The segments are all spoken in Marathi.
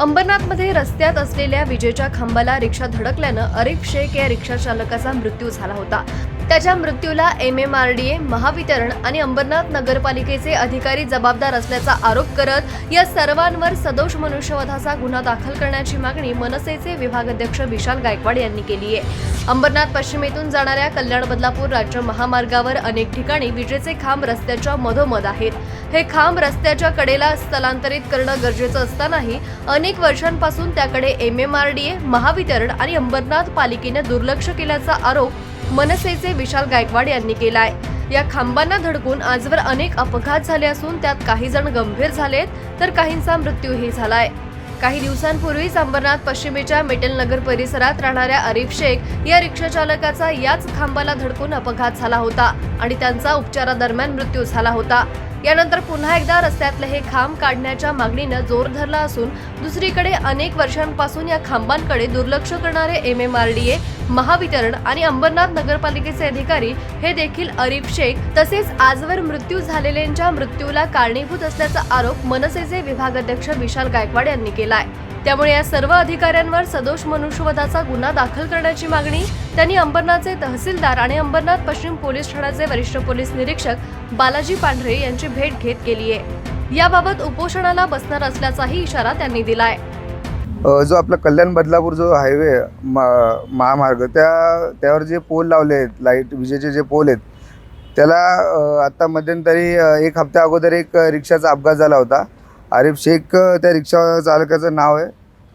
अंबरनाथमध्ये रस्त्यात असलेल्या विजेच्या खांबाला रिक्षा धडकल्यानं अरिफ शेख या रिक्षाचालकाचा मृत्यू झाला होता. त्याच्या मृत्यूला M M R D A Mahavitaran आणि अंबरनाथ नगरपालिकेचे अधिकारी जबाबदार असल्याचा आरोप करत या सर्वांवर सदोष मनुष्यवधाचा गुन्हा दाखल करण्याची मागणी मनसेचे विभागाध्यक्ष विशाल गायकवाड यांनी केली आहे. अंबरनाथ पश्चिमेतून जाणाऱ्या कल्याण बदलापूर राज्य महामार्गावर अनेक ठिकाणी विजेचे खांब रस्त्याच्या मधोमध आहेत. हे खांब रस्त्याच्या कडेला स्थलांतरित करणं गरजेचं असतानाही अनेक वर्षांपासून त्याकडे M M R D A Mahavitaran आणि अंबरनाथ पालिकेने दुर्लक्ष केल्याचा आरोप मनसेचे विशाल गायकवाड यांनी केलाय. या खांबांना धडकून आजवर अनेक अपघात झाले असून त्यात काही जण गंभीर झालेत तर काहींचा मृत्यूही झालाय. काही दिवसांपूर्वीच अंबरनाथ पश्चिमेच्या मिटल नगर परिसरात राहणाऱ्या अरिफ शेख या रिक्षा चालकाचा याच खांबाला धडकून अपघात झाला होता आणि त्यांचा उपचारादरम्यान मृत्यू झाला होता. यानंतर पुन्हा एकदा रस्त्यातलं हे खांब काढण्याच्या मागणीनं जोर धरला असून दुसरीकडे अनेक वर्षांपासून या खांबांकडे दुर्लक्ष करणारे M M R D A Mahavitaran आणि अंबरनाथ नगरपालिकेचे अधिकारी हे देखील अरिफ शेख तसेच आजवर मृत्यू झालेल्यांच्या मृत्यूला कारणीभूत असल्याचा आरोप मनसेचे विभागाध्यक्ष विशाल गायकवाड यांनी केलाय. त्यामुळे या सर्व अधिकाऱ्यांवर सदोष मनुष्यवधाचा गुन्हा दाखल करण्याची मागणी त्यांनी अंबरनाथचे तहसीलदार आणि अंबरनाथ पश्चिम पोलीस ठाण्याचे वरिष्ठ पोलीस निरीक्षक बालाजी पांढरे यांची भेट घेत केली आहे. याबाबत उपोषणाला बसणार असल्याचाही इशारा त्यांनी दिलाय. जो आपला कल्याण बदलापूर जो हायवे मा- महामार्ग त्या त्यावर जे पोल लावले आहेत लाइट विजेचे जे पोल आहेत त्याला आत्ता आता मध्यंतरी एक हप्त्या अगोदर एक रिक्षाचा अपघात झाला होता. आरिफ शेख त्या रिक्षा चालकाचं नाव आहे.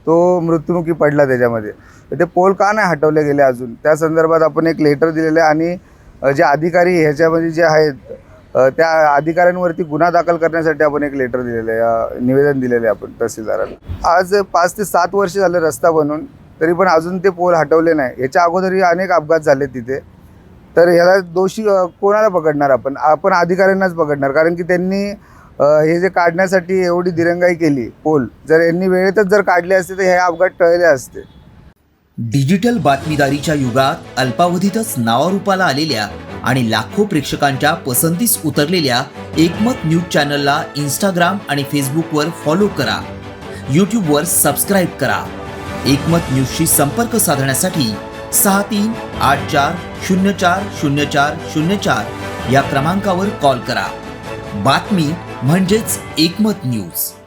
तो मृत्युमुखी पडला त्याच्यामध्ये. तर ते पोल का नाही हटवले गेले अजून? त्या संदर्भात आपण एक लेटर दिलेलं आहे आणि जे अधिकारी ह्याच्यामध्ये जे आहेत त्या अधिकाऱ्यांवरती गुन्हा दाखल करण्यासाठी आपण एक लेटर दिलेलं आहे. निवेदन दिलेलं आहे आपण तहसीलदारांना. आज पाच ते सात वर्ष झाले रस्ता बनवून तरी पण अजून ते पोल हटवले नाही. याच्या अगोदरही अनेक अपघात झाले तिथे. तर ह्याला दोषी कोणाला पकडणार आपण? आपण अधिकाऱ्यांनाच पकडणार. कारण की त्यांनी हे जे काढण्यासाठी एवढी दिरंगाई केली पोल जर यांनी वेळेतच जर काढले असते तर हे अपघात टळले असते. डिजिटल बातमीदारीच्या युगात अल्पावधीतच नावारूपाला आलेल्या आणि लाखो प्रेक्षकांच्या पसंतीस उतरलेल्या एकमत न्यूज चॅनलला इंस्टाग्राम आणि फेसबुकवर फॉलो करा. यूट्यूबवर सबस्क्राईब करा. एकमत न्यूजशी संपर्क साधण्यासाठी सहा तीन आठ चार शून्य चार शून्य चार शून्य चार या क्रमांकावर कॉल करा. बातमी म्हणजेच एकमत न्यूज.